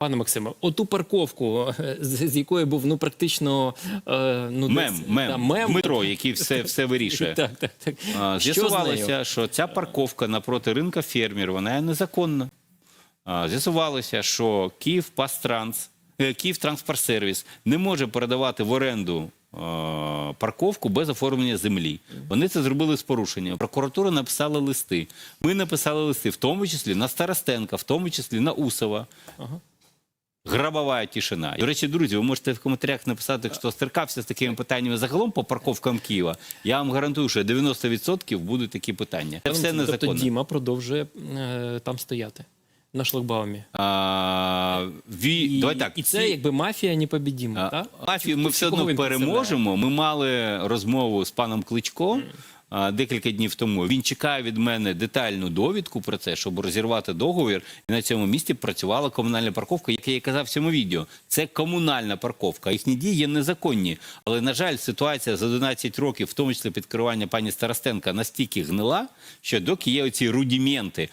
Пане Максиме, оту парковку, е, з, якої був ну практично е, ну Мем, десь, мем, да, мем. Дмитро, який все, все вирішує. Так, так, так. З'ясувалося, що ця парковка напроти ринка фермер, вона є незаконна. З'ясувалося, що Київ Пастранс, е, Київ Транспортсервіс не може передавати в оренду парковку без оформлення землі. Вони це зробили з порушенням. Прокуратура написала листи. Ми написали листи, в тому числі на Старостенка, в тому числі на Усова. Гробова тишина. До речі, друзі, ви можете в коментарях написати, хто стикався з такими питаннями загалом по парковкам Києва. Я вам гарантую, що 90% будуть такі питання. Це все Тобто незаконно. Діма продовжує е, там стояти на шлагбаумі. А, ві... І, Давай так. і це якби мафія непобідіма. А, так? Мафію ми Чи все кого одно він переможемо. Ми мали розмову з паном Кличко декілька днів тому. Він чекає від мене детальну довідку про це, щоб розірвати договір. І на цьому місці працювала комунальна парковка, як я і казав в цьому відео. Це комунальна парковка. Їхні дії є незаконні. Але, на жаль, ситуація за 11 років, в тому числі під керування пані Старостенка, настільки гнила, що доки є оці рудіменти.